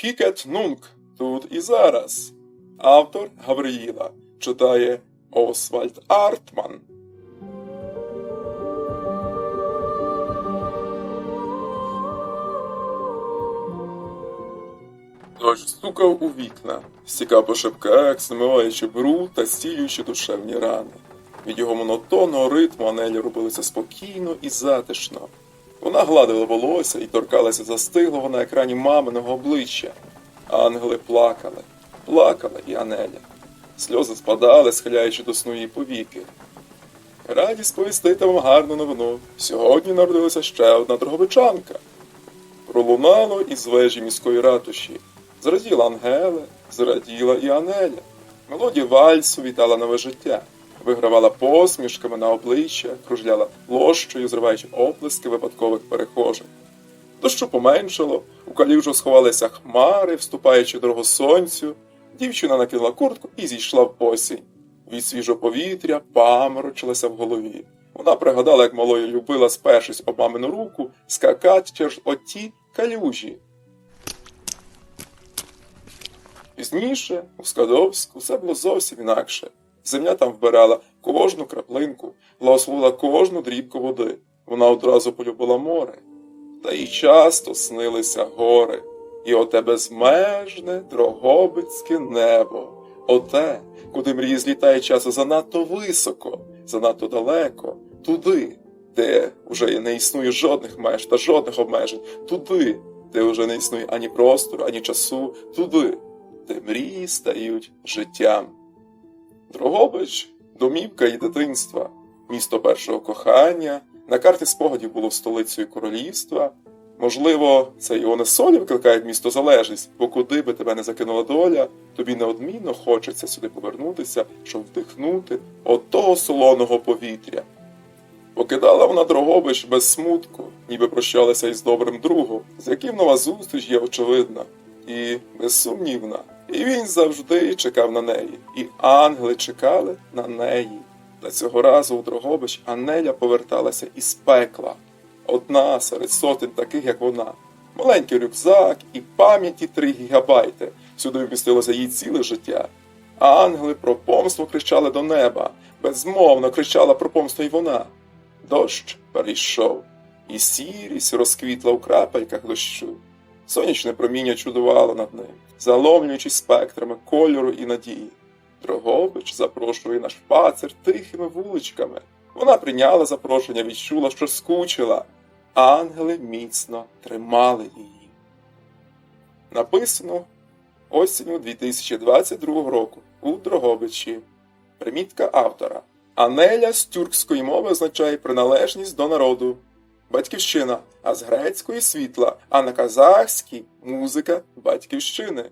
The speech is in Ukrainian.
Хікет нунк тут і зараз. Автор Гавриїла читає Освальд Артман. Дощ стукав у вікна, стікав по шибках, змиваючи бруд та стілюючи душевні рани. Від його монотонного ритму Анелі робилося спокійно і затишно. Вона гладила волосся і торкалася застиглого на екрані маминого обличчя. Ангели плакали, плакала і Анеля. Сльози спадали, схиляючи до сну її повіки. Раді сповістити вам гарну новину. Сьогодні народилася ще одна дроговичанка. Пролунало із вежі міської ратуші. Зраділа Ангеле, зраділа і Анеля. Мелодія вальсу вітала нове життя, вигравала посмішками на обличчя, кружляла ложчою, зриваючи оплески випадкових перехожих. Дощу поменшало, у калюжу сховалися хмари, вступаючи дорогу сонцю. Дівчина накинула куртку і зійшла в осінь. Від свіжого повітря паморочилася в голові. Вона пригадала, як малою любила, спершись об мамину руку, скакати через оті калюжі. Пізніше, у Скадовську, все було зовсім інакше. Земля там вбирала кожну краплинку, благословила кожну дрібку води. Вона одразу полюбила море. Та їй часто снилися гори, і оте безмежне дрогобицьке небо, оте, куди мрії злітає часу занадто високо, занадто далеко, туди, де вже не існує жодних меж та жодних обмежень, туди, де вже не існує ані простору, ані часу, туди, де мрії стають життям. Дрогобич домівка і дитинства, місто першого кохання, на карті спогадів було столицею королівства. Можливо, це його не солі викликає місто залежність, бо куди би тебе не закинула доля, тобі неодмінно хочеться сюди повернутися, щоб вдихнути от того солоного повітря. Покидала вона Дрогобич без смутку, ніби прощалася із добрим другом, з яким нова зустріч є очевидна і безсумнівна. І він завжди чекав на неї, і ангели чекали на неї. Та цього разу у Дрогобич Анеля поверталася із пекла, одна серед сотень таких, як вона. Маленький рюкзак і пам'яті 3 гігабайти. Сюди вмістилося її ціле життя. А ангели про помство кричали до неба, безмовно кричала про помство й вона. Дощ перейшов, і сірість розквітла у крапельках дощу. Сонячне проміння чудувало над ним, заломлюючись спектрами кольору і надії. Дрогобич запрошує на шпацер тихими вуличками. Вона прийняла запрошення, відчула, що скучила. Ангели міцно тримали її. Написано осінню 2022 року у Дрогобичі. Примітка автора. Анеля з тюркської мови означає приналежність до народу. Батьківщина, а з грецької світла, а на казахській музика батьківщини.